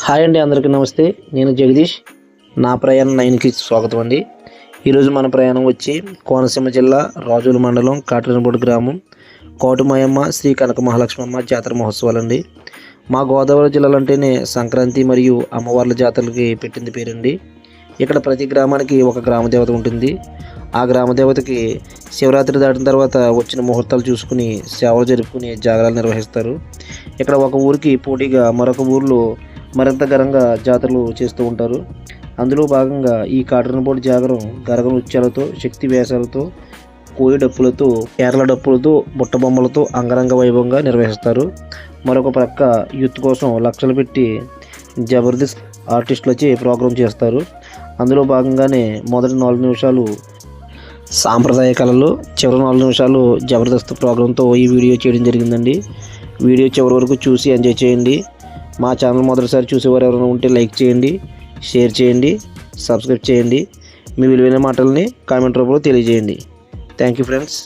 Hi అండి అందరికీ నమస్తే. నేను జగదీష్. నా ప్రయాణం నైన్కి స్వాగతం అండి. ఈరోజు మన ప్రయాణం వచ్చి కోనసీమ జిల్లా రాజుల మండలం కాటరనపూడి గ్రామం కోటమాయమ్మ శ్రీ కనక మహాలక్ష్మమ్మ జాతర మహోత్సవాలు అండి. మా గోదావరి జిల్లాలో అంటేనే సంక్రాంతి మరియు అమ్మవార్ల జాతరలకి పెట్టింది పేరండి. ఇక్కడ ప్రతి గ్రామానికి ఒక గ్రామ దేవత ఉంటుంది. ఆ గ్రామ దేవతకి శివరాత్రి దాటిన తర్వాత వచ్చిన ముహూర్తాలు చూసుకుని సేవలు జరుపుకుని జాగరాలు నిర్వహిస్తారు. ఇక్కడ ఒక ఊరికి పోటీగా మరొక ఊర్లో మరింత ఘనంగా జాతరలు చేస్తూ ఉంటారు. అందులో భాగంగా ఈ కాటరనపోటు జాగరం గరగ నృత్యాలతో శక్తి వేషాలతో కోయి డప్పులతో కేరళ డప్పులతో బుట్టబొమ్మలతో అంగరంగ వైభవంగా నిర్వహిస్తారు. మరొక ప్రక్క యూత్ కోసం లక్షలు పెట్టి జబర్దస్త్ ఆర్టిస్టులచే ప్రోగ్రాం చేస్తారు. అందులో భాగంగానే మొదటి నాలుగు నిమిషాలు సాంప్రదాయ కళలు చివరి నాలుగు నిమిషాలు జబర్దస్త్ ప్రోగ్రాంతో ఈ వీడియో చేయడం జరిగిందండి. వీడియో చివరి వరకు చూసి ఎంజాయ్ చేయండి. మా ఛానల్ మొదటిసారి చూసేవారు ఎవరైనా ఉంటే లైక్ చేయండి షేర్ చేయండి సబ్స్క్రైబ్ చేయండి. మీ విలువైన మాటల్ని కామెంట్ రూపంలో తెలియజేయండి. థ్యాంక్ యూ ఫ్రెండ్స్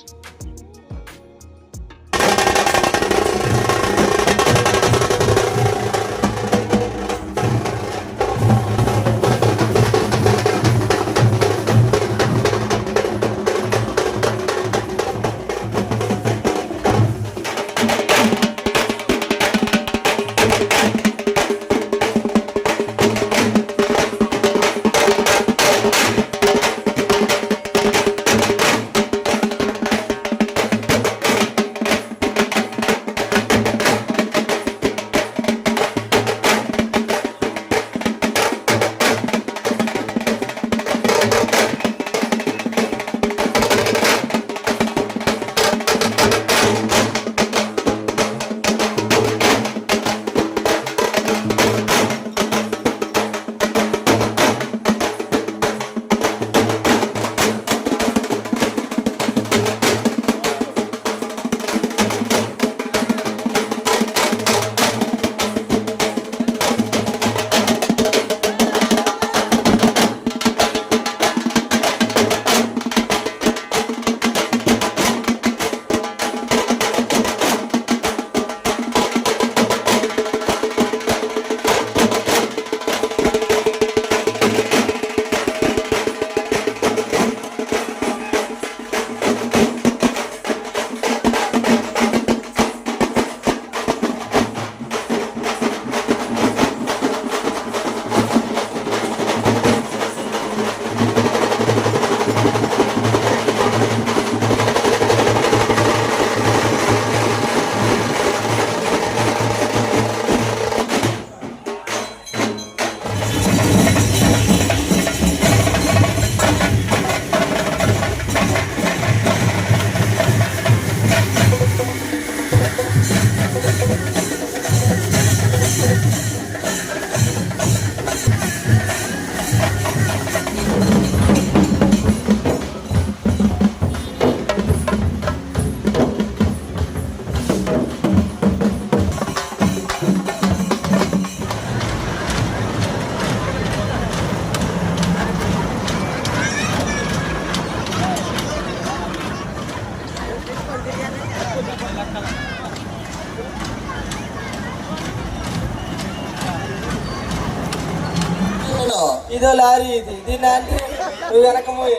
ఇదో లారీ ఇది దీని అంటే నువ్వు వెనక పోయి.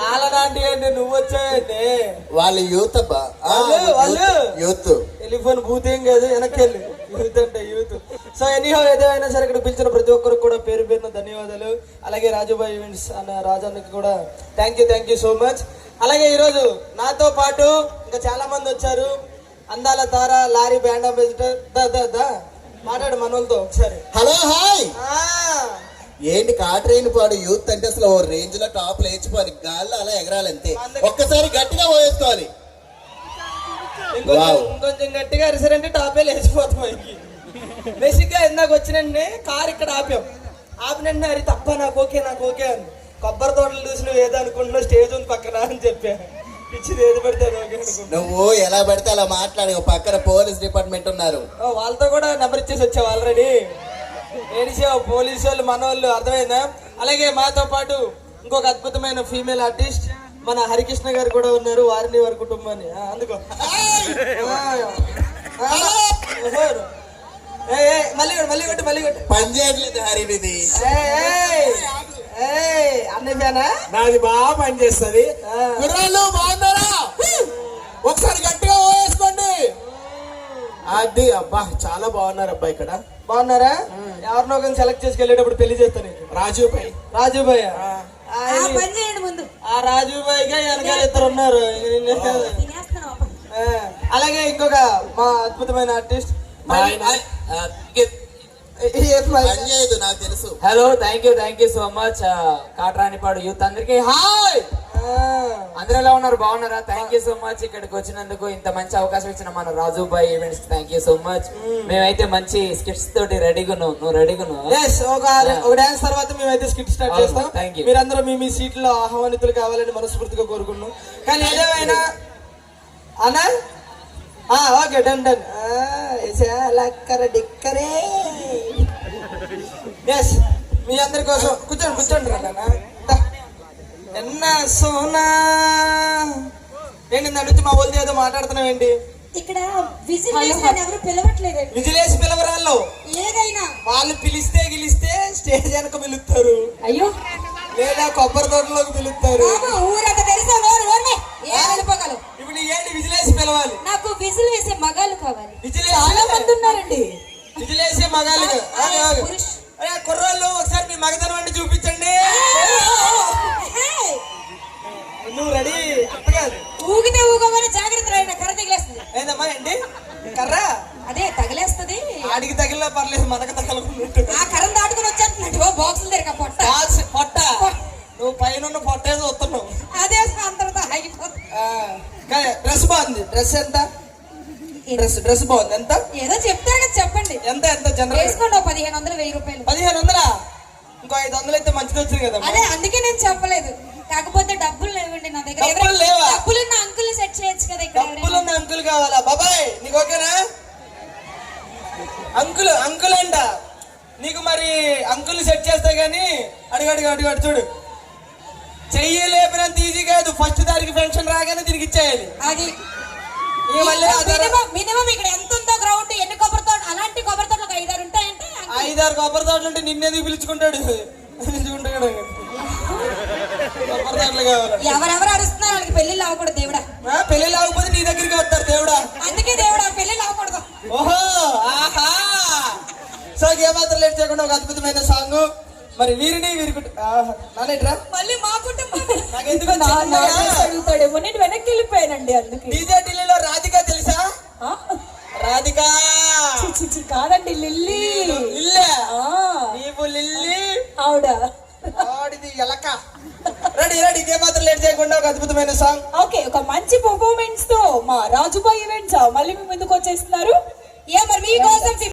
వాళ్ళ నాంటి అంటే నువ్వు వచ్చావంటే వాళ్ళ యూత్ అబ్బా. వాళ్ళు- వాళ్ళు. యూత్. టెలిఫోన్ బూత్ ఏం కాదు వెనక్కి వెళ్ళి యూత్ అంటే యూత్. సో ఎనీహో ఏదైనా సరే ఇక్కడ పిలిచిన ప్రతి ఒక్కరికి కూడా పేరు పేరున ధన్యవాదాలు. అలాగే రాజుబాయి ఈవెంట్స్ అన్న రాజన్నకి కూడా thank you thank you so much అలాగే ఈరోజు నాతో పాటు ఇంకా చాలా మంది వచ్చారు. అందాల తార లారీ బ్యాండ్ అంబాసిడర్. దా దా దా. మాట్లాడు మనోళ్ళతో ఒకసారి. Hello hi. ఏంటి కాట్రేని పాడు యూత్ అంటే అసలు ఓ రేంజ్లో టాప్ లేచిపోవాలి గాల్లో అలా ఎగరాలి అంతే. ఒక్కసారి గట్టిగా పోయేసుకోవాలి. ఇంకొంచెం వావ్. ఇంకొంచెం గట్టిగా అరిసారంటే టాపే లేచిపోతాం మనకి బేసిక్గా ఇందాక వచ్చినండి కార్ ఇక్కడ ఆపాం. ఆపినంటే అది తప్ప నాకు ఓకే నాకు ఓకే అని. కొబ్బరి తోటలు చూసి నువ్వు ఏదో అనుకుంటున్నావు స్టేజ్ ఉంది పక్కన అని చెప్పా. ఇచ్చింది ఏది పడితే అది ఓకే అనుకుంటా నువ్వు ఎలా పడితే అలా మాట్లాడి ఓ పక్కన పోలీస్ డిపార్ట్మెంట్ ఉన్నారు. ఓ, వాళ్ళతో కూడా నెంబర్ ఇచ్చేసి వచ్చావు ఆల్రెడీ ఏడిసావు పోలీసు వాళ్ళు మన వాళ్ళు అర్థమైందా? అలాగే మాతో పాటు ఇంకొక అద్భుతమైన ఫీమేల్ ఆర్టిస్ట్ మన హరికృష్ణ గారు కూడా ఉన్నారు వారిని వారి కుటుంబాన్ని. అందుకో. మళ్ళీ మళ్ళీ కొట్టు మళ్ళీ కొట్టు. పని చేయట్లేదు హరిని ఇది అన్నయ్యానా నాది బాగా పనిచేస్తుంది. కుర్రాళ్ళు బాగున్నారా? అది అబ్బా చాలా బాగున్నారు అబ్బా ఇక్కడ. బాగున్నారా? ఎవరినో ఒకరిని సెలెక్ట్ చేసుకు వెళ్ళేటప్పుడు పెళ్ళి చేస్తాను నీకు. రాజు పై రాజు భయ్య ఆ పని చేయండి ముందు. ఆ రాజు భయ్యగా వెనకాల ఇద్దరు ఉన్నారు. అలాగే ఇంకొక మా అద్భుతమైన ఆర్టిస్ట్ నాకు తెలుసు. Hello thank you thank you so much Katrenipadu youth అందరికి. హాయ్ అందరూ ఎలా ఉన్నారు? బాగున్నారా? థ్యాంక్ యూ సో మచ్ ఇక్కడికి వచ్చినందుకు ఇంత మంచి అవకాశం ఇచ్చిన మన Raju bhai events thank you so much మేమైతే మంచి స్కిట్స్ తోటి రెడీగా నువ్వు రెడీగా ఒక డాన్స్ తర్వాత మేమైతే స్కిట్ స్టార్ట్ చేస్తాం. thank you. మీరందరూ మీ మీ సీట్లో ఆహ్వానితులు కావాలని మనస్ఫూర్తిగా కోరుకున్నాం కానీ ఏదేమైనా అన్నా? ఆ, ఓకే డన్ డన్ లక్కర డిక్కరే. ఎస్ మీ అందరి కోసం కూర్చోండి కూర్చోండి రా. ఎన్న సోనా? ఏంటి నడిచి మా వాళ్ళతో ఏదో మాట్లాడుతున్నావు ఏంటి? ఇక్కడ విజిల్ ఎవరు పిలవట్లేదండి. విజిలేసి పిలవరాళ్ళు. ఏదైనా. వాళ్ళు పిలిస్తే గెలిస్తే స్టేజ్ వెనక పిలుస్తారు. అయ్యో. లేదా కొబ్బరి తోటలోకి పిలుస్తారు. ఊరంతా తెలిసా? ఇప్పుడు ఏంటి విజిలేసి పిలవాలి? నాకు విజిల్ వేసే మగాళ్ళు కావాలి. విజిలేసి చాలా మంది ఉన్నారండి. విజిలేసి. అయ్యా, కుర్రోళ్ళు ఒకసారి మీ మగతనం అంటే చూపించండి ఏయ్, నువ్వు రెడీ అంత కాదు ఊగితే ఊగగానే జాగ్రత్త రైన కర్ర తగిలేస్తుంది ఏందమ్మా ఏంటి కర్ర అదే తగిలేస్తుంది. ఆడికి తగిలినా పర్లేదు మనకు తగలకున్నట్టు ఆ కర్ర దాటుకుని వచ్చేస్తుందండి ఓ బాక్సులు తెరక పొట్ట. పొట్ట. నువ్వు పైన పొట్ట ఏదో వస్తున్నావు. అదే అంతటితో ఆగిపోతుంది డ్రెస్ బాగుంది. డ్రెస్ ఎంత? డ్రెస్ డ్రెస్ బాగుంది. ఎంత? ఏదో చెప్తారు కదా చెప్పండి. ఎంత ఎంత జనరల్? వేసుకోండి పదిహేను వందలు వెయ్యి రూపాయలు. పదిహేను వందలా? ఇంకో ఐదు వందలు అయితే మంచిది వచ్చింది కదా అదే అందుకే నేను చెప్పలేదు. కాకపోతే డబ్బులు లేవండి నా దగ్గర. డబ్బులు లేవా? అంకుల్ సెట్ చేయొచ్చు కదా ఇక్కడ. డబ్బులున్న అంకుల్ కావాలా? బాబాయ్ నీకు ఓకేనా? అంకుల్ అంకుల్ అంట నీకు మరి అంకుల్ సెట్ చేస్తే గానీ అడుగు అడుగు అడుగు అడు చూడు. చెయ్యి లేపినంత ఈజీ కాదు. ఫస్ట్ తారీఖు పెన్షన్ రాగానే తిరిగి ఇచ్చేయాలి. అది మినిమం ఇక్కడ ఎంత ఉందో గ్రౌండ్ ఎన్ని కొబ్బరి తోట అలాంటి కొబ్బరి తోటలు ఒక ఐదారు ఉంటాయంటే. ఐదారు కొబ్బరి తోటలు ఉంటే నిన్నెందుకు పిలుచుకుంటాడు? పిలుచుకుంటాడు. ఎవరెవరు అరుస్తున్నారు? వాళ్ళకి పెళ్ళిళ్ళు అవ్వకూడదు దేవుడా. పెళ్ళి లేకపోతే నీ దగ్గరికి వస్తారు దేవుడా. అందుకే దేవుడా పెళ్ళిళ్ళు అవ్వకూడదు. ఓహో ఆహా. సో ఏమాత్రం లేట్ చేయకుండా ఒక అద్భుతమైన సాంగ్ మరి వీరిని వీరి నానేట్రా? మళ్ళీ మా కుటుంబం. నాకెందుకో అడుగుతాడేమో నేను వెనక్కి వెళ్ళిపోయానండి అందుకే. డీజే ఢిల్లీలో రాధిక తెలుసా? రాధిక! కాదండి లిల్లీ. లిల్లే. నీవు లిల్లీ. ఆవిడ. ఆడిది ఎలక. రెడీ రెడీ మాత్రం లేట్ చేయకుండా ఒక అద్భుతమైన సాంగ్. ఓకే ఒక మంచి పర్ఫార్మెన్స్తో మా రాజుబాయ్ ఈవెంట్స్ మళ్ళీ మీ ముందుకు వచ్చేస్తున్నారు. ఏ మరి మీకోసం